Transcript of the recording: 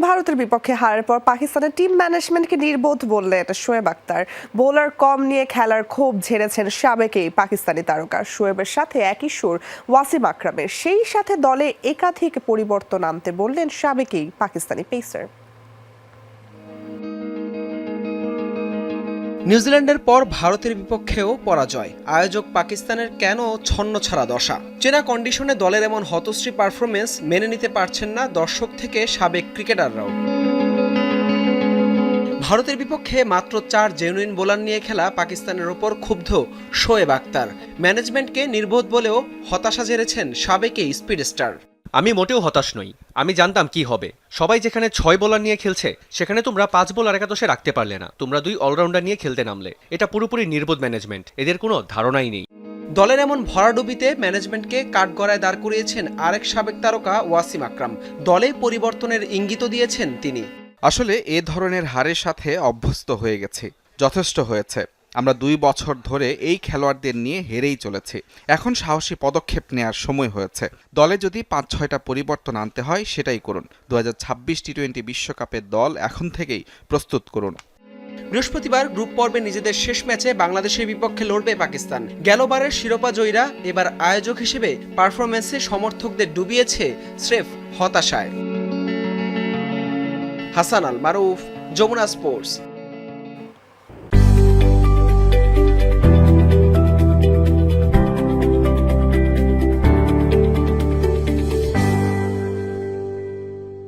ভারতের বিপক্ষে হারের পর পাকিস্তানের টিম ম্যানেজমেন্টকে নির্বোধ বললেন শোয়েব আক্তার বোলার কম নিয়ে খেলার ক্ষোভ ঝেড়েছেন সাবেকেই পাকিস্তানি তারকা। শোয়েবের সাথে একই সুর ওয়াসিম আকরামের। সেই সাথে দলে একাধিক পরিবর্তন আনতে বললেন সাবেকেই পাকিস্তানি পেসার নিউজিল্যান্ডের পর ভারতের বিপক্ষেও পরাজয়। আয়োজক পাকিস্তানের কেন ছন্ন ছাড়া দশা? চেনা কন্ডিশনে দলের এমন হতশ্রী পারফরমেন্স মেনে নিতে পারছেন না দর্শক থেকে সাবেক ক্রিকেটাররাও। ভারতের বিপক্ষে মাত্র চার জেনুইন বোলার নিয়ে খেলা পাকিস্তানের ওপর ক্ষুব্ধ শোয়েব আক্তার ম্যানেজমেন্টকে নির্বোধ বলেও হতাশা জেরেছেন সাবেক স্পিড স্টার আমি মোটেও হতাশ নই। আমি জানতাম কি হবে। সবাই যেখানে ছয় বোলার নিয়ে খেলছে সেখানে তোমরা পাঁচ বোলার একাদশে রাখতে পারলে না। তোমরা দুই অলরাউন্ডার নিয়ে খেলতে নামলে। এটা পুরোপুরি নির্বোধ ম্যানেজমেন্ট। এদের কোনো ধারণাই নেই। দলের এমন ভরাডুবিতে ম্যানেজমেন্টকে কাঠগড়ায় দাঁড় করিয়েছেন আরেক সাবেক তারকা ওয়াসিম আকরাম। দলে পরিবর্তনের ইঙ্গিত দিয়েছেন তিনি। আসলে এ ধরনের হারের সাথে অভ্যস্ত হয়ে গেছে। যথেষ্ট হয়েছে। আমরা দুই বছর ধরে এই খেলোয়াড়দের নিয়ে হেরেই চলেছি। এখন সাহসী পদক্ষেপ নেওয়ার সময় হয়েছে। দলে যদি পাঁচ ছয়টা পরিবর্তন আনতে হয়, সেটাই করুন। দু টি টোয়েন্টি বিশ্বকাপের দল এখন থেকেই প্রস্তুত করুন। বৃহস্পতিবার গ্রুপ পর্বে নিজেদের শেষ ম্যাচে বাংলাদেশের বিপক্ষে লড়বে পাকিস্তান। গেলবারের শিরোপা জয়ীরা এবার আয়োজক হিসেবে পারফরমেন্সে সমর্থকদের ডুবিয়েছে স্রেফ হতাশায়। হাসান আল মারুফ যমুনা স্পোর্টস।